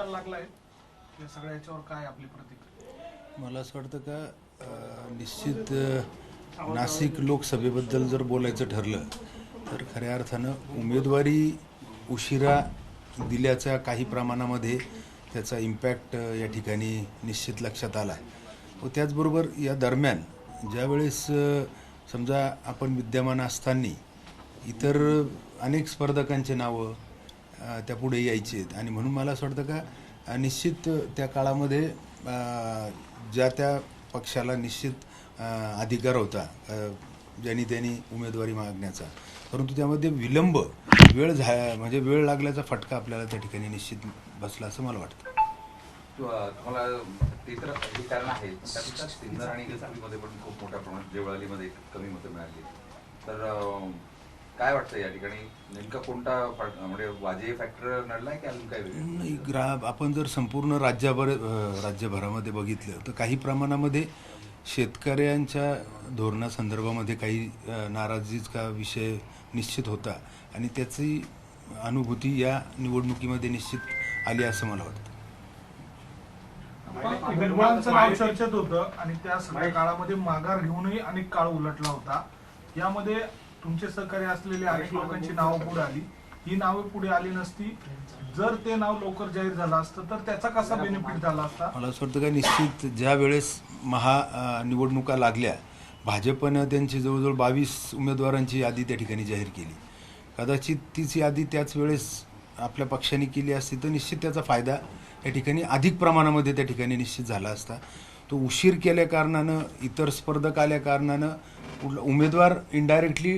निकाल लागलाय? या सगळ्या याच्यावर काय आपली प्रतिक्रिया? मला असं वाटतं का निश्चित नाशिक लोकसभेबद्दल जर बोलायचं ठरलं तर खऱ्या अर्थानं उमेदवारी उशिरा दिल्याच्या काही प्रमाणामध्ये त्याचा इम्पॅक्ट या ठिकाणी निश्चित लक्षात आला. आहे व त्याचबरोबर या दरम्यान ज्यावेळेस समजा आपण विद्यमान असताना इतर अनेक स्पर्धकांचे नावं त्या पुढे यायचे आहेत. आणि म्हणून मला असं वाटतं का निश्चित त्या काळामध्ये ज्या त्या पक्षाला निश्चित अधिकार होता ज्यांनी त्यांनी उमेदवारी मागण्याचा परंतु त्यामध्ये विलंब वेळ झा म्हणजे वेळ लागल्याचा फटका आपल्याला त्या ठिकाणी निश्चित बसला असं मला वाटतं. किंवा तुम्हाला ते तर हे कारण आहे पण त्यापेक्षा सिन्नर आणि इगतपुरीमध्ये पण खूप मोठ्या प्रमाणात जेवळालीमध्ये कमी मतं मिळाली. तर काय वाटतं या ठिकाणी? नेमका कोणता म्हणजे वाजे फॅक्टर नडलाय की अजून काय नाही ग्रा आपण जर संपूर्ण राज्याभर राज्यभरामध्ये बघितलं तर काही प्रमाणामध्ये शेतकऱ्यांच्या धोरणासंदर्भामध्ये काही नाराजीचा विषय निश्चित होता आणि त्याची अनुभूती या निवडणुकीमध्ये निश्चित आली असं मला वाटतं. नाव चर्चेत होतं आणि त्या सगळ्या काळामध्ये माघार घेऊनही अनेक काळ उलटला होता. यामध्ये तुमचे सहकारी असलेले अनेक लोकांची नावं पुढे आली. ही नावं पुढे आली नसती. जर ते नाव लवकर जाहीर झालं असतं तर त्याचा कसा बेनिफिट झाला असता? मला असं वाटतं का निश्चित ज्या वेळेस महा निवडणुका लागल्या भाजपनं त्यांची जवळजवळ बावीस उमेदवारांची यादी त्या ठिकाणी जाहीर केली. कदाचित तीच यादी त्याच वेळेस आपल्या पक्षाने केली असती तर निश्चित त्याचा फायदा या ठिकाणी अधिक प्रमाणामध्ये त्या ठिकाणी निश्चित झाला असता. तो उशीर केल्या कारणानं इतर स्पर्धक आल्या कारणानं उमेदवार इनडायरेक्टली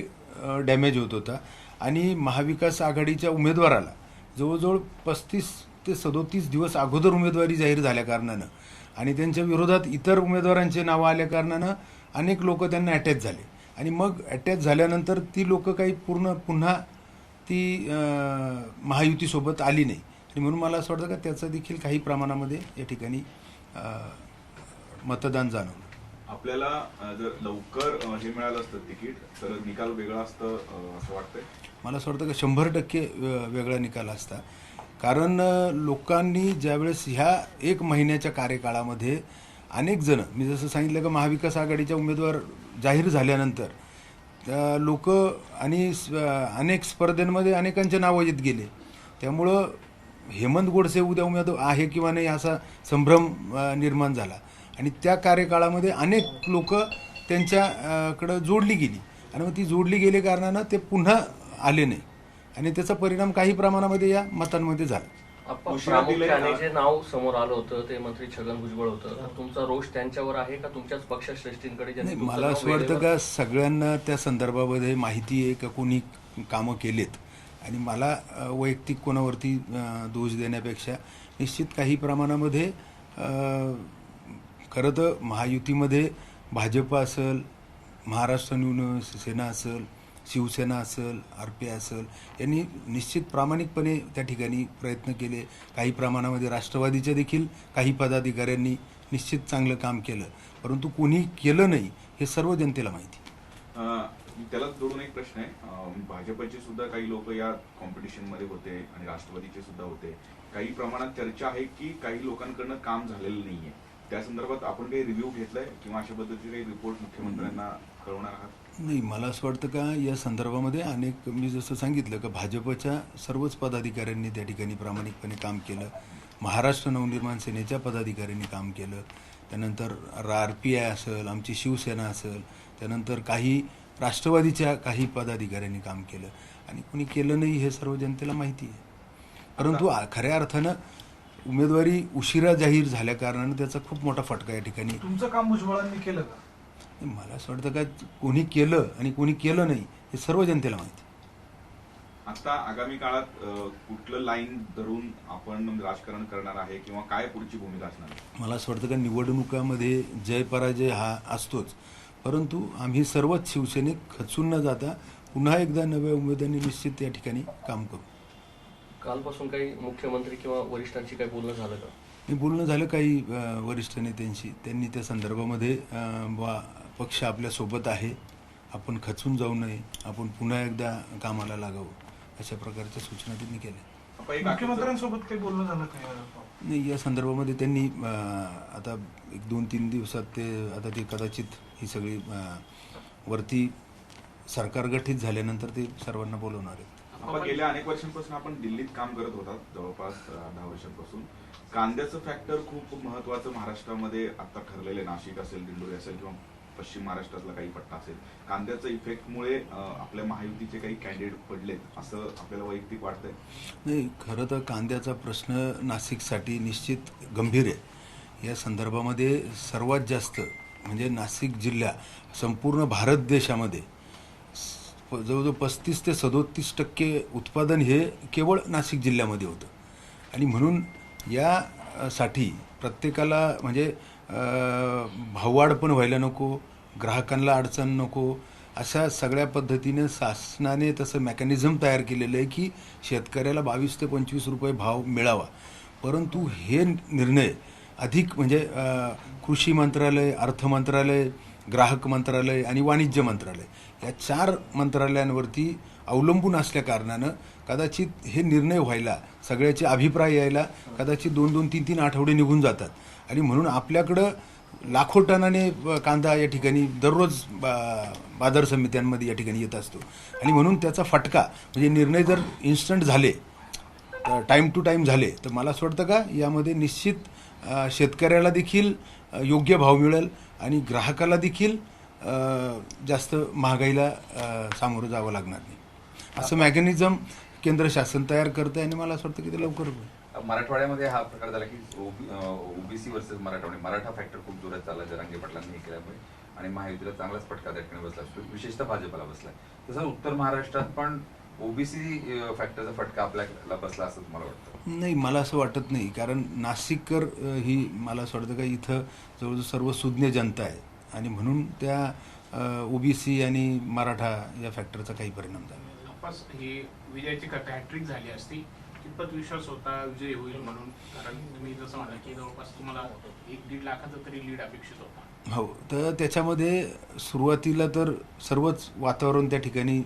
डॅमेज होत होता. आणि महाविकास आघाडीच्या उमेदवाराला जवळजवळ पस्तीस ते सदोतीस दिवस अगोदर उमेदवारी जाहीर झाल्याकारणानं आणि त्यांच्या विरोधात इतर उमेदवारांचे नावं आल्याकारणानं अनेक लोक त्यांना अटॅच झाले. आणि मग अटॅच झाल्यानंतर ती लोक काही पूर्ण पुन्हा ती महायुतीसोबत आली नाही. आणि म्हणून मला असं वाटतं का त्याचं देखील काही प्रमाणामध्ये या ठिकाणी मतदान जाणवलं आपल्याला जर लवकर हे मिळालं असतं तिकीट तर निकाल वेगळा असतं असं वाटतंय? मला असं वाटतं की शंभर टक्के वेगळा निकाल असता. कारण लोकांनी ज्यावेळेस ह्या एक महिन्याच्या कार्यकाळामध्ये अनेक जण मी जसं सांगितलं की महाविकास आघाडीच्या उमेदवार जाहीर झाल्यानंतर लोक आणि अनेक स्पर्धेमध्ये अनेकांचे नावं येत गेले. त्यामुळं हेमंत गोडसे उद्या उमेदवार आहे किंवा नाही असा संभ्रम निर्माण झाला. आणि त्या कार्यकाळामध्ये अनेक लोक त्यांच्याकडं जोडली गेली. आणि मग ती जोडली गेली कारणानं ते पुन्हा आले नाही. आणि त्याचा परिणाम काही प्रमाणामध्ये या मतांमध्ये झाला? प्रामुख्याने जे नाव समोर आलं होतं ते मंत्री छगन भुजबळ होतं. तर तुमचा रोष त्यांच्यावर आहे का? तुमच्याच पक्षश्रेष्ठींकडे मला असं वाटतं का सगळ्यांना त्या संदर्भामध्ये माहिती आहे का कोणी कामं केलेत. आणि मला वैयक्तिक कोणावरती दोष देण्यापेक्षा निश्चित काही प्रमाणामध्ये खरं तर महायुतीमध्ये भाजप असेल महाराष्ट्र न्यून सेना असेल शिवसेना असेल आर पी असेल यांनी निश्चित प्रामाणिकपणे त्या ठिकाणी प्रयत्न केले. काही प्रमाणामध्ये राष्ट्रवादीच्या देखील काही पदाधिकाऱ्यांनी निश्चित चांगलं काम केलं. परंतु कोणी केलं नाही हे सर्व जनतेला माहिती. त्याला त्यालाच जोडून एक प्रश्न आहे. भाजपचे सुद्धा काही लोक या कॉम्पिटिशनमध्ये होते आणि राष्ट्रवादीचे सुद्धा होते. काही प्रमाणात चर्चा आहे की काही लोकांकडनं काम झालेलं नाहीये. त्या संदर्भात आपण काही रिव्ह्यू घेतलाय किंवा अशा पद्धतीचे काही रिपोर्ट मुख्यमंत्र्यांना कळवणार आहात? नाही मला असं वाटतं का या संदर्भामध्ये अनेक मी जसं सांगितलं का भाजपच्या सर्वच पदाधिकाऱ्यांनी त्या ठिकाणी प्रामाणिकपणे काम केलं. महाराष्ट्र नवनिर्माण सेनेच्या पदाधिकाऱ्यांनी काम केलं. त्यानंतर आर पी आय असेल आमची शिवसेना असेल त्यानंतर काही राष्ट्रवादीच्या काही पदाधिकाऱ्यांनी काम केलं. आणि कोणी केलं नाही हे सर्व जनतेला माहिती आहे. परंतु खऱ्या अर्थानं उमेदवारी उशिरा जाहीर झाल्या कारणानं त्याचा खूप मोठा फटका या ठिकाणी. तुमचं काम भुजबळांनी केलं का? मला असं वाटतं का कोणी केलं आणि कोणी केलं नाही हे सर्व जनतेला माहिती. आता आगामी काळात कुठलं लाईन धरून आपण राजकारण करणार आहे किंवा काय पुढची भूमिका असणार आहे? मला असं वाटतं का निवडणुकामध्ये जय पराजय हा असतोच. परंतु आम्ही सर्वच शिवसेनेत खचून न जाता पुन्हा एकदा नव्या उमेदवारांनी निश्चित या ठिकाणी काम करू. कालपासून काही मुख्यमंत्री किंवा वरिष्ठांची काही बोलणं झालं का? मी बोलणं झालं काही वरिष्ठ नेत्यांशी. त्यांनी त्या संदर्भामध्ये बा पक्ष आपल्यासोबत आहे. आपण खचून जाऊ नये. आपण पुन्हा एकदा कामाला लागावं. अशा प्रकारच्या सूचना त्यांनी केल्या. मुख्यमंत्र्यांसोबत काही बोलणं झालं नाही या संदर्भामध्ये त्यांनी आता एक दोन तीन दिवसात ते आता ते कदाचित ही सगळी वरती सरकार गठीत झाल्यानंतर ते सर्वांना बोलवणार आहेत. आपण गेल्या अनेक वर्षांपासून आपण दिल्लीत काम करत होतात जवळपास दहा वर्षांपासून. कांद्याचं फॅक्टर खूप महत्वाचं महाराष्ट्रामध्ये आता ठरलेलं आहे. नाशिक असेल दिंडोरी असेल किंवा पश्चिम महाराष्ट्रातला काही पट्टा असेल. कांद्याच्या इफेक्टमुळे आपल्या महायुतीचे काही कॅन्डिडेट पडलेत असं आपल्याला वैयक्तिक वाटतंय? नाही खरं तर कांद्याचा प्रश्न नाशिकसाठी निश्चित गंभीर आहे. या संदर्भामध्ये सर्वात जास्त म्हणजे नाशिक जिल्हा संपूर्ण भारत देशामध्ये जवळजवळ पस्तीस ते सदोतीस टक्के उत्पादन हे केवळ नाशिक जिल्ह्यामध्ये होतं. आणि म्हणून या साठी प्रत्येकाला म्हणजे भाववाढ पण व्हायला नको ग्राहकांना अडचण नको अशा सगळ्या पद्धतीने शासनाने तसं मेकॅनिझम तयार केलेलं आहे की शेतकऱ्याला बावीस ते पंचवीस रुपये भाव मिळावा. परंतु हे निर्णय अधिक म्हणजे कृषी मंत्रालय अर्थ मंत्रालय ग्राहक मंत्रालय आणि वाणिज्य मंत्रालय या चार मंत्रालयांवरती अवलंबून असल्या कारणानं कदाचित हे निर्णय व्हायला सगळ्याचे अभिप्राय यायला कदाचित दोन दोन तीन तीन आठवडे निघून जातात. आणि म्हणून आपल्याकडं लाखो टनाने कांदा या ठिकाणी दररोज बा- बाजार समित्यांमध्ये या ठिकाणी येत असतो. आणि म्हणून त्याचा फटका म्हणजे निर्णय जर इन्स्टंट झाले टाईम टू टाईम झाले तर मला असं वाटतं का यामध्ये निश्चित शेतकऱ्याला देखील योग्य भाव मिळेल आणि ग्राहकाला देखील जास्त महागाईला सामोरं जावं लागणार नाही. असं मेकॅनिझम केंद्र शासन तयार करतं आणि मला असं वाटतं की ते लवकर होईल. मराठवाड्यामध्ये हा प्रकार झाला की ओबीसी वर्सेस मराठवाडे. मराठा फॅक्टर खूप जोरात चालला जरांगे पाटलांनी हे केल्यामुळे. आणि महायुतीला चांगलाच फटका त्या ठिकाणी बसला विशेषतः भाजपला बसला. तसं उत्तर महाराष्ट्रात पण ओबीसी फॅक्टरचा फटका आपल्याला बसला असं तुम्हाला वाटतं. नाही मला असं वाटत नाही. कारण नाशिककर ही मला असं वाटतं का इथं जवळजवळ सर्व सुज्ञ जनता आहे. आणि म्हणून त्या ओबीसी आणि मराठा या फॅक्टरचा काही परिणाम झाला. ही विजयाची हॅट्रिक झाली असती कितपत विश्वास होता विजय होईल म्हणून? कारण तुम्ही जसं म्हणाल की जवळपास तुम्हाला एक दीड लाखाचा तरी लीड अपेक्षित होता. हो तर त्याच्यामध्ये सुरुवातीला तर सर्वच वातावरण त्या ठिकाणी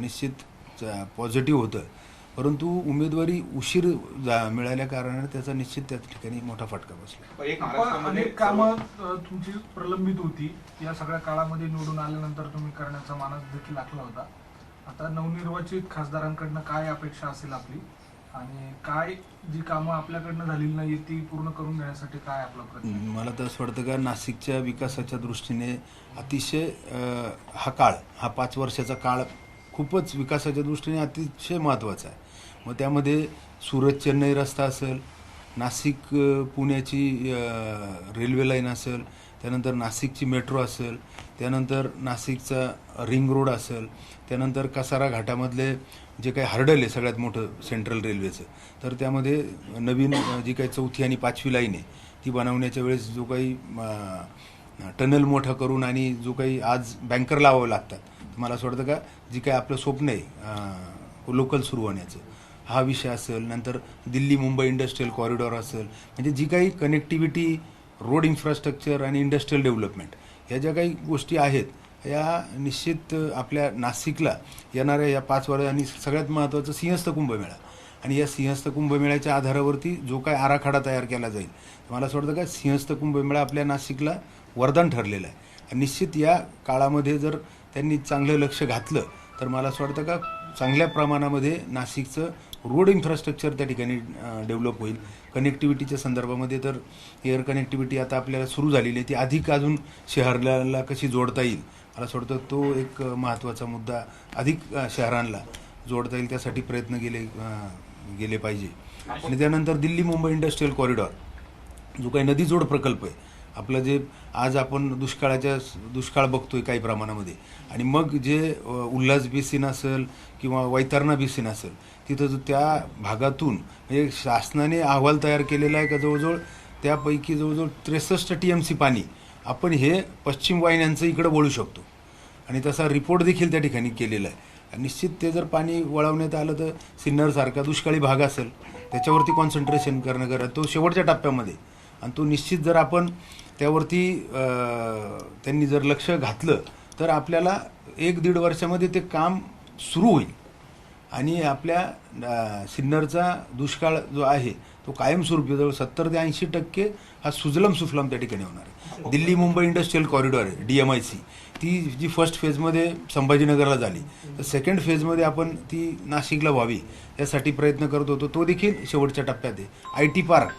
निश्चित पॉझिटिव्ह होतं. परंतु उमेदवारी उशीर जा- मिळाल्या कारणाने त्याचा निश्चित त्या ठिकाणी मोठा फटका बसला. अनेक कामं तुमची प्रलंबित होती. या सगळ्या काळामध्ये निवडून आल्यानंतर तुम्ही करण्याचा मानस देखील आखला होता. आता नवनिर्वाचित खासदारांकडनं काय अपेक्षा असेल आपली? आणि काय जी कामं आपल्याकडनं झालेली नाही ती पूर्ण करून घेण्यासाठी काय आपला प्रयत्न? मला तर असं वाटतं का नाशिकच्या विकासाच्या दृष्टीने अतिशय हा काळ हा पाच वर्षाचा काळ खूपच विकासाच्या दृष्टीने अतिशय महत्त्वाचा आहे. मग त्यामध्ये सुरत चेन्नई रस्ता असेल नाशिक पुण्याची रेल्वे लाईन असेल त्यानंतर नाशिकची मेट्रो असेल त्यानंतर नाशिकचा रिंग रोड असेल त्यानंतर कसारा घाटामधले जे काही हर्डल आहे सगळ्यात मोठं सेंट्रल रेल्वेचं तर त्यामध्ये नवीन जी काही चौथी आणि पाचवी लाईन आहे ती बनवण्याच्या वेळेस जो काही टनल मोठा करून आणि जो काही आज बँकर लावावं लागतात. मला असं वाटतं का जी काही आपलं स्वप्न आहे लोकल सुरू होण्याचं हा विषय असेल नंतर दिल्ली मुंबई इंडस्ट्रीयल कॉरिडॉर असेल म्हणजे जी काही कनेक्टिव्हिटी रोड इन्फ्रास्ट्रक्चर आणि इंडस्ट्रीयल डेव्हलपमेंट ह्या ज्या काही गोष्टी आहेत या निश्चित आपल्या नाशिकला येणाऱ्या या पाच वर्ष आणि सगळ्यात महत्त्वाचं सिंहस्थ कुंभमेळा. आणि या सिंहस्थ कुंभमेळ्याच्या आधारावरती जो काय आराखडा तयार केला जाईल मला असं वाटतं का सिंहस्थ कुंभमेळा आपल्या नाशिकला वरदान ठरलेलं आहे. आणि निश्चित या काळामध्ये जर त्यांनी चांगलं लक्ष घातलं तर मला असं वाटतं का चांगल्या प्रमाणामध्ये नाशिकचं रोड इन्फ्रास्ट्रक्चर त्या ठिकाणी डेव्हलप होईल. कनेक्टिव्हिटीच्या संदर्भामध्ये तर एअर कनेक्टिव्हिटी आता आपल्याला सुरू झालेली आहे. ती अधिक अजून शहराला कशी जोडता येईल? मला असं वाटतं तो एक महत्त्वाचा मुद्दा अधिक शहरांना जोडता येईल. त्यासाठी प्रयत्न गेले गेले पाहिजे. आणि त्यानंतर दिल्ली मुंबई इंडस्ट्रीयल कॉरिडॉर जो काही नदीजोड प्रकल्प आहे आपलं जे आज आपण दुष्काळाच्या दुष्काळ बघतोय काही प्रमाणामध्ये. आणि मग जे उल्हास बेसिन असेल किंवा वैतरणा बेसिन असेल तिथं जो त्या भागातून म्हणजे शासनाने अहवाल तयार केलेला आहे का जवळजवळ त्यापैकी जवळजवळ त्रेसष्ट टी एम सी पाणी आपण हे पश्चिम वाहिन्यांचं इकडं वळू शकतो. आणि तसा रिपोर्ट देखील त्या ठिकाणी केलेला आहे. आणि निश्चित ते जर पाणी वळवण्यात आलं तर सिन्नरसारखा दुष्काळी भाग असेल त्याच्यावरती कॉन्सन्ट्रेशन करणं गरज तो शेवटच्या टप्प्यामध्ये. आणि तो निश्चित जर आपण त्यावरती त्यांनी जर लक्ष घातलं तर आपल्याला एक दीड वर्षामध्ये ते काम सुरू होईल. आणि आपल्या सिन्नरचा दुष्काळ जो आहे तो कायमस्वरूपी जवळ सत्तर ते ऐंशी टक्के हा सुजलम सुफलम त्या ठिकाणी होणार आहे. दिल्ली मुंबई इंडस्ट्रीयल कॉरिडॉर आहे डी एम आय सी. ती जी फर्स्ट फेजमध्ये संभाजीनगरला झाली तर सेकंड फेजमध्ये आपण ती नाशिकला व्हावी यासाठी प्रयत्न करत होतो. तो देखील शेवटच्या टप्प्यात आहे. I T park.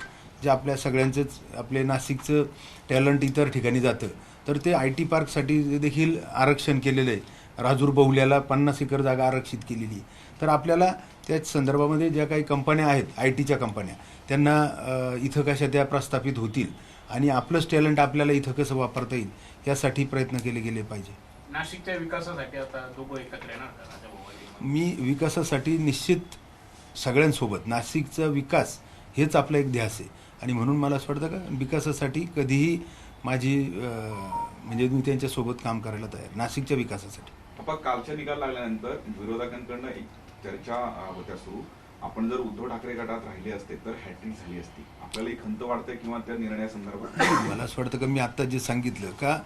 जे आपल्या सगळ्यांचंच आपले नाशिकचं टॅलंट इतर ठिकाणी जातं. तर ते आय टी पार्कसाठी देखील आरक्षण केलेलं आहे. राजूर बहुल्याला पन्नास एकर जागा आरक्षित केलेली आहे. तर आपल्याला त्याच संदर्भामध्ये ज्या काही कंपन्या आहेत आय टीच्या कंपन्या त्यांना इथं कशा त्या प्रस्थापित होतील आणि आपलंच टॅलंट आपल्याला इथं कसं वापरता येईल यासाठी प्रयत्न केले गेले पाहिजे. नाशिकच्या विकासासाठी आता दोघं एकत्र येणार मी विकासासाठी निश्चित सगळ्यांसोबत नाशिकचा विकास हेच आपला एक ध्यास आहे. आणि म्हणून मला असं वाटतं का विकासासाठी कधीही माझी म्हणजे मी त्यांच्यासोबत काम करायला तयार नाशिकच्या विकासासाठी. आपण कालच्या निकाल लागल्यानंतर विरोधकांकडनं एक चर्चा होत्या सुरू. आपण जर उद्धव ठाकरे गटात राहिले असते तर हॅट्रिक झाली असती. आपल्याला ही खंत वाटते किंवा त्या निर्णयासंदर्भात? मला असं वाटतं का मी आत्ता जे सांगितलं का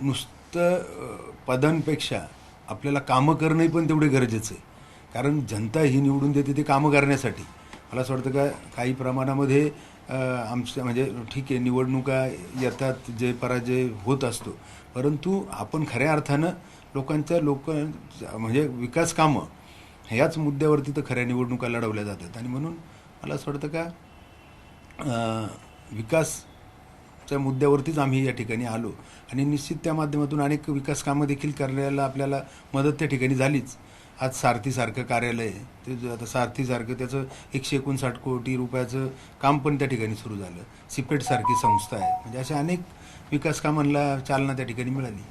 नुसतं पदांपेक्षा आपल्याला कामं करणंही पण तेवढे गरजेचं आहे. कारण जनता ही निवडून देते ते कामं करण्यासाठी. मला असं वाटतं का काही प्रमाणामध्ये आमच्या म्हणजे ठीक आहे निवडणुका येतात जे पराजय होत असतो. परंतु आपण खऱ्या अर्थानं लोकांच्या लोक म्हणजे विकास कामं ह्याच मुद्द्यावरती तर खऱ्या निवडणुका लढवल्या जातात. आणि म्हणून मला असं वाटतं का विकासच्या मुद्द्यावरतीच आम्ही या ठिकाणी आलो. आणि निश्चित त्या माध्यमातून अनेक विकास कामं देखील करण्याला आपल्याला मदत त्या ठिकाणी झालीच. आज सारथीसारखं कार्यालय. ते आता सारथीसारखं त्याचं एकशे एकोणसाठ कोटी रुपयाचं काम पण त्या ठिकाणी सुरू झालं. सिपेटसारखी संस्था आहे. म्हणजे अशा अनेक विकास कामांना चालना त्या ठिकाणी मिळाली.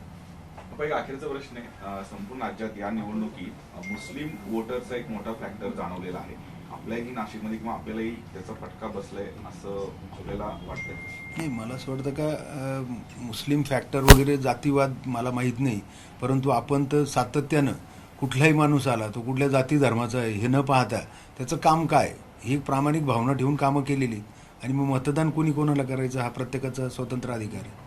अखेरचा प्रश्न आहे. संपूर्ण राज्यात या निवडणुकीत मुस्लिम वोटरचा एक मोठा फॅक्टर जाणवलेला आहे. आपल्याही नाशिकमध्ये किंवा आपल्यालाही त्याचा फटका बसलाय असं आपल्याला वाटतंय. नाही मला असं वाटतं का मुस्लिम फॅक्टर वगैरे जातीवाद मला माहीत नाही. परंतु आपण तर सातत्यानं कुठलाही माणूस आला तो कुठल्या जाती धर्माचा आहे हे न पाहता त्याचं काम काय? ही एक प्रामाणिक भावना ठेवून कामं केलेली. आणि मग मतदान कोणी कोणाला करायचं? हा प्रत्येकाचा स्वतंत्र अधिकार आहे.